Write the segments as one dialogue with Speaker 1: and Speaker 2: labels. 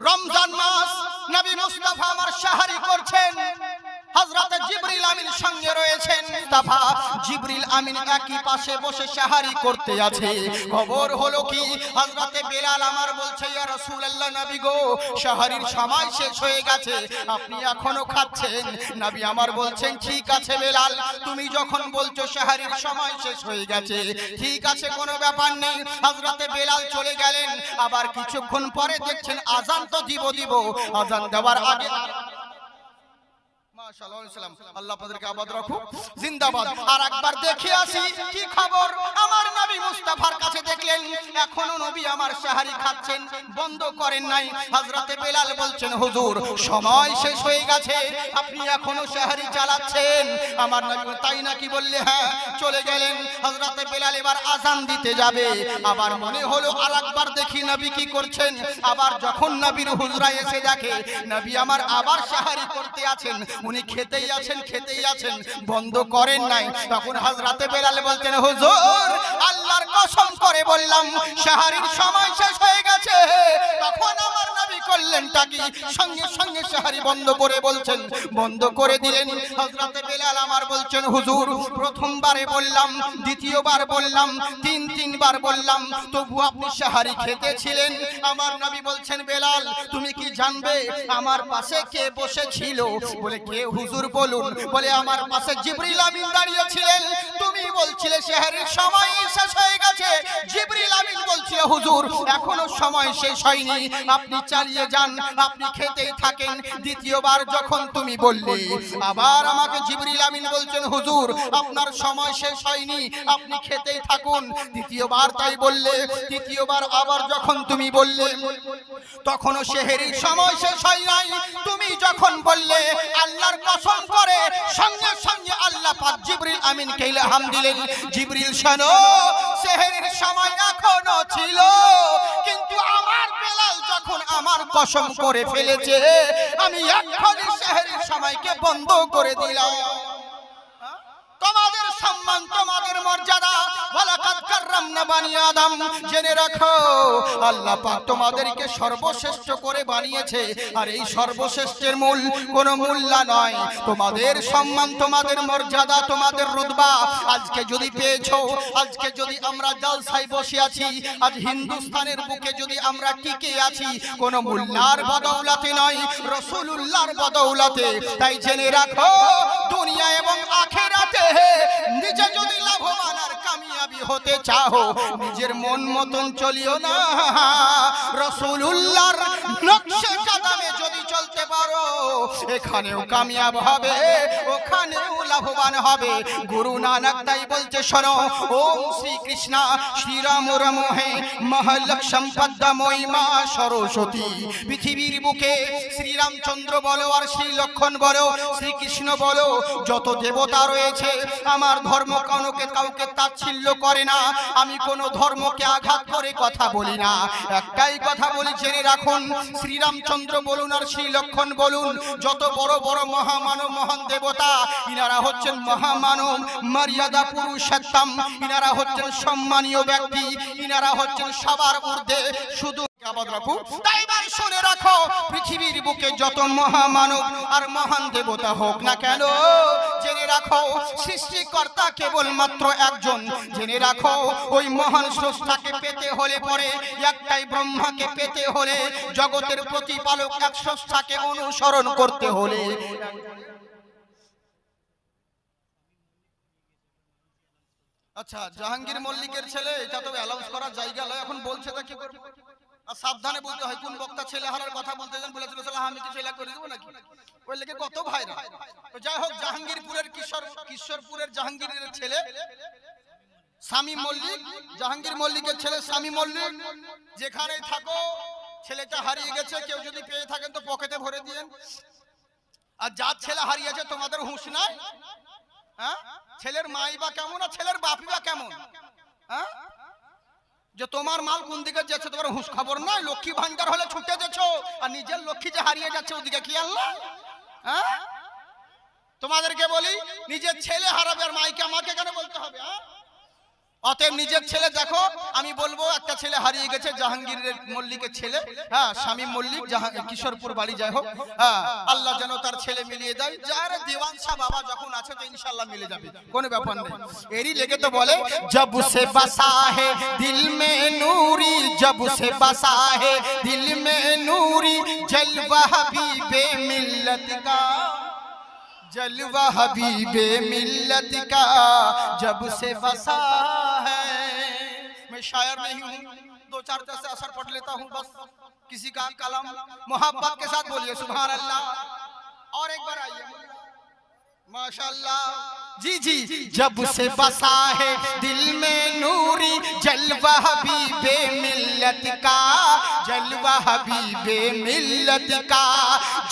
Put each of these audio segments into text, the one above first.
Speaker 1: রমজান মাস নবী মুস্তাফা আমার সাহারি করছেন। হযরতে জিবরিল আমিন শেষ হয়ে গেছে, আপনি এখনও খাচ্ছেন? নবী আমার বলছেন, ঠিক আছে বেলাল, তুমি যখন বলছো সাহারির সময় শেষ হয়ে গেছে, ঠিক আছে, কোনো ব্যাপার নেই। হযরতে বেলাল চলে গেলেন, আবার কিছুক্ষণ পরে দেখছেন আজান তো দিব দিব, আজান দেওয়ার আগে আল্লাহ আপনাদেরকে আবাদ রাখুক। জিন্দাবাদ। আর একবার দেখে আসি কি খবর? আমার নবী মুস্তাফার কাছে দেখলেন এখনও নবী আমার সাহারি খাচ্ছেন বন্ধ করেন নাই। হযরতে বেলাল বলছেন হুজুর সময় শেষ হয়ে গেছে আপনি এখনও সাহারি চালাচ্ছেন। আমার নবী তাই নাকি বললে হ্যাঁ চলে গেলেন। হযরতে বেলাল এবার আজান দিতে যাবে। আবার মনে হলো আর একবার দেখি নবী কি করছেন। আবার যখন নবীর হুজরা এসে দেখে নবী আমার আবার সাহারি করতে আছেন। উনি খেতেই আছেন খেতেই আছেন বন্ধ করেন নাই। তখন হাজরাতে বেলাল বলতেন হুজুর আল্লাহর কসম করে বললাম সাহারির সময় শেষ সঙ্গে সঙ্গে সাহারি বন্ধ করে বলছেন। বন্ধ করে দিলেন। হযরতে বেলাল আমার বলছেন, হুজুর, প্রথমবারে বললাম, দ্বিতীয়বার বললাম, তিন, তিনবার বললাম। তবু আপনি সাহারি খেতেছিলেন? আমার নবী বলছেন, বেলাল, তুমি কি জানবে আমার পাশে কে বসেছিল? বলে, কে হুজুর বলুন। বলে, আমার পাশে জিবরিল আমিন দাঁড়িয়ে বলছিলে, শহরের সময় শেষ হয়ে গেছে। জিবরিল আমিন হুজুর, এখনও সময় শেষ হয়নি। আপনি চালিয়ে যান, আপনি খেতেই থাকেন। দ্বিতীয়বার যখন তুমি বললে, আবার আমাকে জিবরিল আমিন বলছেন, হুজুর, আপনার সময় শেষ হয়নি, আপনি খেতেই থাকুন। দ্বিতীয়বার তাই বললে, তৃতীয়বার আবার যখন তুমি বললে, তখনও শেহেরির সময় শেষ হয় নাই। তুমি যখন বললে, আল্লাহর কসম করে সঙ্গে সঙ্গে আল্লাহ পাক জিবরিল আমিন কে ইলহাম দিলেন। জিবরিল শোনো, সেহেরের সময় এখনও ছিল। কিন্তু আমার বেলাল যখন আমার কসম করে ফেলেছে, আমি এখনই সেহেরের সময়কে বন্ধ করে দিলাম। তোমাদের সম্মান, তোমাদের মর্যাদা ওয়ালাকাদ কাররামনা বানি আদম, জেনে রাখো, আল্লাহ পাক তোমাদেরকে সর্বশ্রেষ্ঠ করে বানিয়েছে। আর এই সর্বশ্রেষ্ঠের মূল কোনো মূল্য নয়। তোমাদের সম্মান, তোমাদের মর্যাদা, তোমাদের রুতবা আজকে যদি পেয়েছ, আজকে যদি আমরা জলসায় বসে আছি, আজ হিন্দুস্তানের বুকে যদি আমরা টিকে আছি, কোনো মূল্যার বদৌলতে নয়, রসুলুল্লাহর বদৌলতে। তাই জেনে রাখো, দুনিয়া এবং আখেরাতে নিজে যদি লাভবান কামিয়াবি হতে চাও, নিজের মন মতন চলিও না। রসুলুল্লাহর নকশে কাদামে যদি চলতে পারো, এখানেও কামিয়াব হবে, ওখানেও লাভবান হবে। গুরু নানক তাই বলছে, শোনো, ওম শ্রীকৃষ্ণ শ্রীরাম রমহে মহালক সম্পদ্দাময়ী মা সরস্বতী। পৃথিবীর বুকে শ্রীরামচন্দ্র বলো আর শ্রী লক্ষণ বলো, শ্রীকৃষ্ণ বলো, যত দেবতা রয়েছে, আমার ধর্ম কাউকে কাউকে তাচ্ছিল্য করে না। আমি কোন ধর্মকে আঘাত করে কথা বলি না। একটাই কথা বলি, জেনে রাখুন, শ্রীরামচন্দ্র বলুন আর শ্রী লক্ষণ বলুন, যত বড় বড় মহামানব, মহান দেবতা, ইনারা হচ্ছেন মহামানব, মর্যাদা পুরুষোত্তম, ইনারা হচ্ছেন সম্মানীয় ব্যক্তি, ইনারা হচ্ছেন সবার ঊর্ধ্বে। শুধু শুনে রাখো, পৃথিবীর বুকে যত মহামানব আর মহান দেবতা হোক না কেন রাখো, সৃষ্টিকর্তা কেবলমাত্র একজন। জেনে রাখো, ওই মহান স্রষ্টাকে পেতে হলে পরে একটাই ব্রহ্মাকে পেতে হলে জগতের প্রতিপালক এক স্রষ্টাকে অনুসরণ করতে হলে। আচ্ছা জাহাঙ্গীর মল্লিকের ছেলে, এটা তো অ্যালাউন্স করার জায়গা এখন বলছে তা কি করব? আর সাবধানে বলতে হয়, কোন বক্তা ছেলে হারার কথা বলতে যান? বলেছিল আমি কি ছেলে করে দেবো নাকি? ওই লেগে কত ভাইরা। তো যাই হোক, জাহাঙ্গীরপুরের কিশোর, কিশোরপুরের জাহাঙ্গীরের ছেলে স্বামী মল্লিক, জাহাঙ্গীর মল্লিকের ছেলে স্বামী মল্লিক, যেখানেই থাকো, ছেলেটা হারিয়ে গেছে, কেউ যদি পেয়ে থাকেন তো পকেটে ভরে দিয়েন আর যার ছেলে হারিয়েছে, তোমাদের হুঁশ নাই? হ্যাঁ? ছেলের মাই বা কেমন আর ছেলের বাপি বা কেমন? হ্যাঁ? যে তোমার মাল কোন দিকে যাচ্ছে, তোমার হুঁশ খবর নাই, লক্ষ্মী ভান্ডার হলে ছুটে যাচ্ছ আর নিজের লক্ষ্মী যে হারিয়ে যাচ্ছে, ওদিকে কি আল্লাহ হ্যাঁ? তোমাদেরকে বলি, নিজের ছেলে হারাবে আর মাইকে আমাকে কেন বলতে হবে হ্যাঁ? অতএব নিজের ছেলে দেখো, আমি বলব, একটা ছেলে হারিয়ে গেছে, জাহাঙ্গীরের মল্লিকের ছেলে। হ্যাঁ স্বামী মল্লিক কিশোরপুর বাড়ি, যাই হোক। হ্যাঁ আল্লাহ যেন তার ছেলে মিলিয়ে দেয়। যার দেওয়ান শাহ বাবা যখন আছে, তো ইনশাল্লাহ মিলে যাবে। কোনো ব্যাপার নেই। এরই লেগে তো বলে, জব সে বাসা হে, দিল মে নূরি, জব সে বাসা হে, দিল মে নূরি জলওয়া হাবিবে মিল্লত কা। जलवा हबीबे मिल्लत का, जब से बसा है। मैं शायर नहीं हूँ, दो चार तरह से असर पढ़ लेता हूँ बस। किसी का कलम, मोहब्बत के साथ बोलिए सुभान अल्लाह और एक बार आइए। माशाल्लाह। जी जी, जब से बसा है दिल में नूरी, जलवा हबीबे मिल्लत का, जलवा हबीबे मिल्लत का,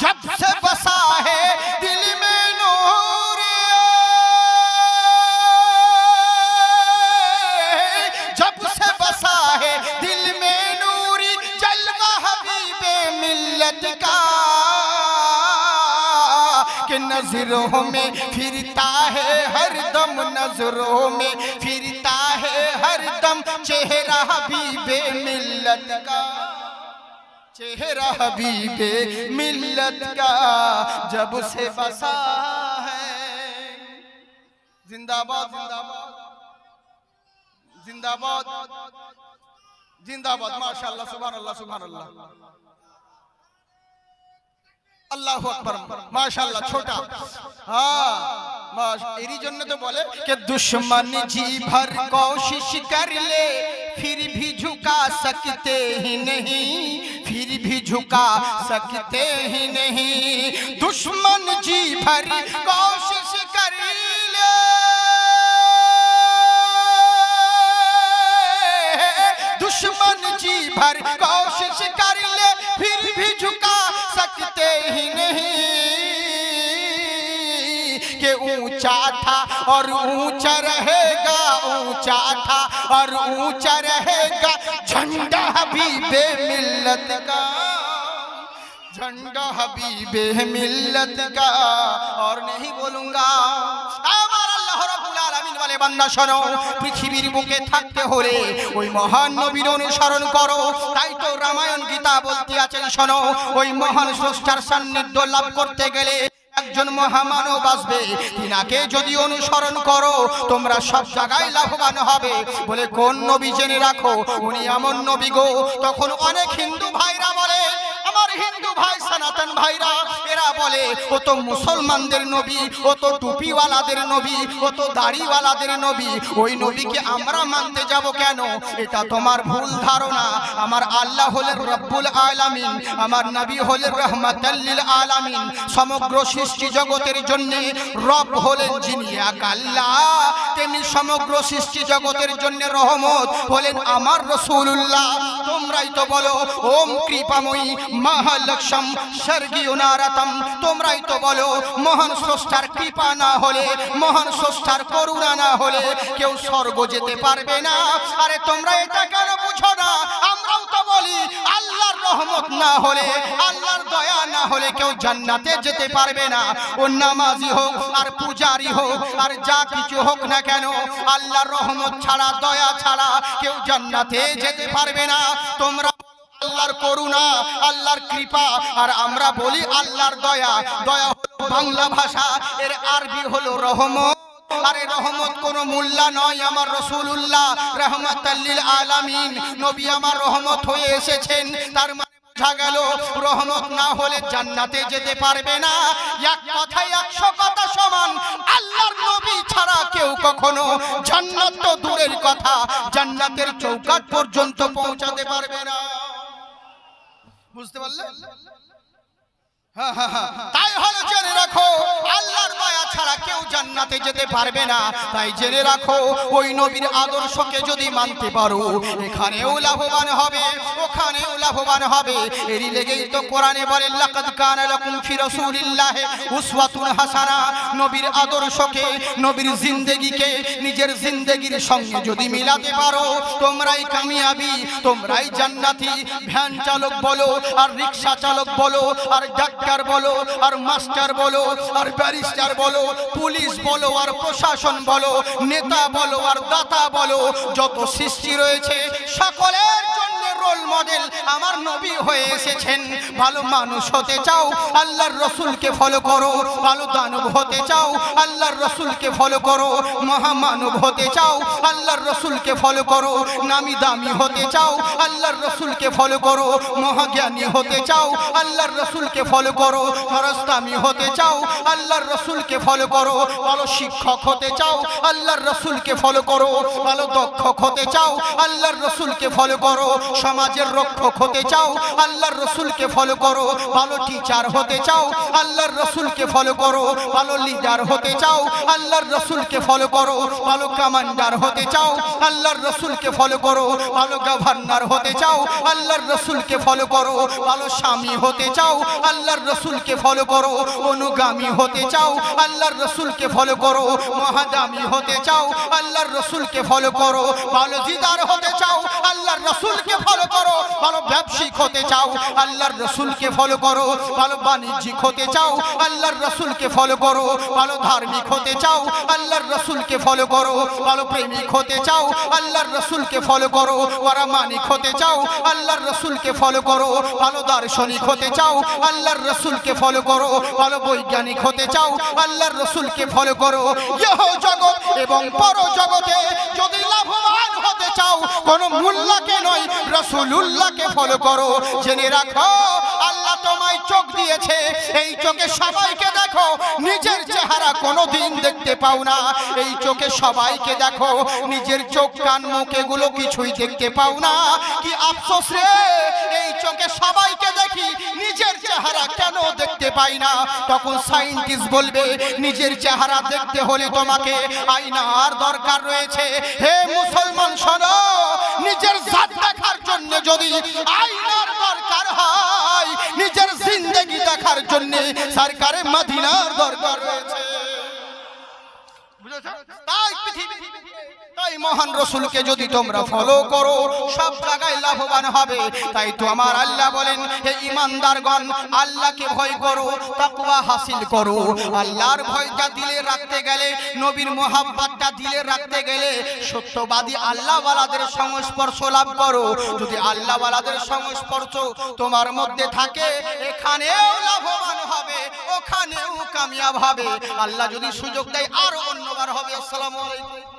Speaker 1: जब से बसा है दिल कि नजरों में फिरता है हर दम नजरों में फिरता है हर दम चेहरा हबीबे मिल्लत का चेहरा हबीबे मिल्लत का जब से बसा है जिंदाबाद जिंदाबाद जिंदाबाद जिंदाबाद माशाल्लाह सुभान अल्लाह सुभान अल्लाह আল্লাহ আকবার মাশাআল্লাহ ছোটা হ্যাঁ মাশ এরই জন্য তো বলে कि दुश्मन जी भर कोशिश कर ले फिर भी झुका सकते ही नहीं फिर भी झुका सकते ही नहीं दुश्मन जी भर और ऊंचा रहेगा ऊंचा था और ऊंचा रहेगा झंडा हबीबे मिल्लत का झंडा हबीबे मिल्लत का और नहीं बोलूंगा আমার আল্লাহ রাব্বুল আলামিন বলে বান্দা শোনো পৃথিবীর বুকে থাকতে হলে ওই মহান নবীর অনুসরণ করো তাই তো রামায়ণ গীতা বলতে আছেন শোনো ওই মহান স্রষ্টার সান্নিধ্য লাভ করতে গেলে একজন মহামানব আসবে, তিনাকে যদি অনুসরণ করো, তোমরা সব জায়গায় লাভবান হবে। বলে, কোন নবী জেনে রাখো, উনি এমন নবী গো। তখন অনেক হিন্দু ভাইরা বলে হিন্দু ভাই, সনাতন ভাইরা, এরা বলে, ও তো মুসলমানদের নবী, ও তো টুপিওয়ালাদের নবী, ও তো দাড়িওয়ালাদের নবী, ওই নবীকে আমরা মানতে যাব কেন? এটা তোমার ভুল ধারণা। আমার আল্লাহ হলেন রব্বুল আলামিন, আমার নবী হলেন রহমাতাল্লিল আলামিন। সমগ্র সৃষ্টি জগতের জন্য রব হলেন যিনি এক আল্লাহ, তেমনি সমগ্র সৃষ্টি জগতের জন্য রহমত হলেন আমার রসুল্লাহ তোমরাই তো বলো, ওম কৃপাময়ী মহালক্ষম স্বর্গীয় নারতম, তোমরাই তো বলো, মহান স্রষ্টার কৃপা না হলে, মহান স্রষ্টার করুণা না হলে কেউ স্বর্গ যেতে পারবে না। আরে তোমরা এটা কেন বুঝো না? আমরাও তো বলি, আল্লাহর রহমত না হলে, আল্লাহর দয়া না হলে কেউ জান্নাতে যেতে পারবে না। ও নামাজি হোক, আর পূজারি হোক, আর যা কিছু হোক না কেন, আল্লাহর রহমত ছাড়া, দয়া ছাড়া কেউ জান্নাতে যেতে পারবে না। তোমরা আল্লাহর করুণা, আল্লাহর কৃপা, আর আমরা বলি আল্লাহর দয়া। দয়া হলো বাংলা ভাষা, এর আরবি হলো রহমত। আরে রহমত কোন মোল্লা নয় আমার রসুল্লাহ আলামিন। নবী আমার রহমত হয়ে এসেছেন, তার মানে বোঝা গেল রহমত না হলে জান্নাতে যেতে পারবে না। এক কথায় একশো কথা সমান, আল্লাহর নবী ছাড়া কেউ কখনো জান্নাত তো দূরের কথা, জান্নাতের চৌকাট পর্যন্ত পৌঁছাতে পারবে না। বুঝতে পারলে। তাই হলো জেনে রাখো, আল্লাহর দয়া ছাড়া কেউ জান্নাতে যেতে পারবে না। তাই জেনে রাখো, ওই নবীর আদর্শকে যদি মানতে পারো, এখানেও লাভবান হবে, ওখানেও লাভবান হবে। এরই লেগেই তো কোরআনে বলে, লাকাদ লাকুম ফি উসওয়াতুন হাসানা। নবীর আদর্শকে, নবীর জিন্দেগিকে, নিজের জিন্দেগির সঙ্গে যদি মিলাতে পারো, তোমরাই কামিয়াবি, তোমরাই জান্নাতি। ভ্যান চালক বলো, আর রিক্সা চালক বলো, আর ডাক্তার ডাক্তার বলো, আর মাস্টার বলো, আর ব্যারিস্টার বলো, পুলিশ বলো, আর প্রশাসন বলো, নেতা বলো, আর দাতা বলো, যত সৃষ্টি রয়েছে, সকলের জন্য রোল মডেল আমার নবী হয়ে এসেছেন। ভালো মানুষ হতে চাও, আল্লাহর রসুলকে ফলো করো। ভালো দানব হতে চাও, আল্লাহর রসুলকে ফলো করো। মহামানব হতে চাও, আল্লাহর রসুলকে ফলো করো। নামি দামি হতে চাও, আল্লাহর রসুলকে ফলো করো। মহাজ্ঞানী হতে চাও, আল্লাহর রসুলকে ফলো করো। ফরস্তামি হতে চাও, আল্লাহর রসুলকে ফলো করো। ভালো শিক্ষক হতে চাও, আল্লাহর রসুলকে ফলো করো। ভালো দক্ষক হতে চাও, আল্লাহর রসুলকে ফলো করো। সমাজের রক্ষক হতে চাও, আল্লাহর রসুলকে ফলো করো, ভালো টিচার হতে চাও, আল্লাহর রসুলকে ফলো করো, ভালো লিডার হতে চাও, আল্লাহর রসুলকে ফলো করো, ভালো কমান্ডার হতে চাও, আল্লাহর রসুলকে ফলো করো, ভালো গভর্নর হতে চাও, আল্লাহর রসুলকে ফলো করো, ভালো স্বামী হতে চাও, আল্লাহর রসুলকে ফলো করো, অনুগামী হতে চাও, আল্লাহর রসুলকে ফলো করো, মহাদামি হতে চাও, আল্লাহর রসুলকে ফলো করো, ভালো জিদার হতে চাও, আল্লাহর রসুলকে ফলো করো, ভালো ব্যবসায়িক হতে চাও, আল্লাহর রসুলকে ফলো করো, ভালো বাণিজ্যিক হতে চাও, আল্লাহর রসুলকে ফলো করো, ভালো ধার্মিক হতে চাও, আল্লাহর রসুলকে ফলো করো, ভালো প্রেমিক হতে চাও, আল্লাহর রসুলকে ফলো করো, ওরা হতে চাও, আল্লাহর রসুলকে ফলো করো, ভালো দার্শনিক হতে চাও, আল্লাহর রসুলকে ফলো করো, ভালো বৈজ্ঞানিক হতে চাও, আল্লাহর রসুলকে ফলো করো। ইহ জগৎ এবং পর জগতে যদি লাভবান হতে চাও, কোন মুল্লাকে নয় রসুলুল্লাহকে ফলো করো জেনে রাখো চোখ দিয়েছে। এই চোখে সবাইকে দেখো। নিজের চেহারা কোনোদিন দেখতে পাও না। এই চোখে সবাইকে দেখো। নিজের চোখ, কান, মুখ এগুলো কিছুই দেখতে পাও না। কি আফসোস রে? এই চোখে সবাইকে দেখি। নিজের চেহারা কেন দেখতে পাই না? তখন সাইন্টিস্ট বলবে, নিজের চেহারা দেখতে হলে তোমাকে আয়নার দরকার রয়েছে। হে মুসলমান, শোনো। নিজের জাত দেখার জন্য যদি আয়নার দরকার হয়, নিজের জিন্দগি দেখার জন্য সরকারে মদিনার দরকার রয়েছে? তাই পৃথিবী মহান রসুলকে যদি তোমরা ফলো করো, সব জায়গায় লাভবান হবে। তাই তো আমার আল্লাহ বলেন, হে ইমানদারগণ, আল্লাহকে ভয় করো, তাকওয়া হাসিল করো। আল্লাহর ভয়টা দিলে রাখতে গেলে, নবীর মোহাব্বতটা দিলে রাখতে গেলে সত্যবাদী আল্লাহওয়ালাদের সংস্পর্শ লাভ করো। যদি আল্লাহওয়ালাদের সংস্পর্শ তোমার মধ্যে থাকে, এখানেও লাভবান ওখানেও কামিয়াব হবে। আল্লাহ যদি সুযোগ দেয় আরও অন্যবার হবে। আসসালামু আলাইকুম।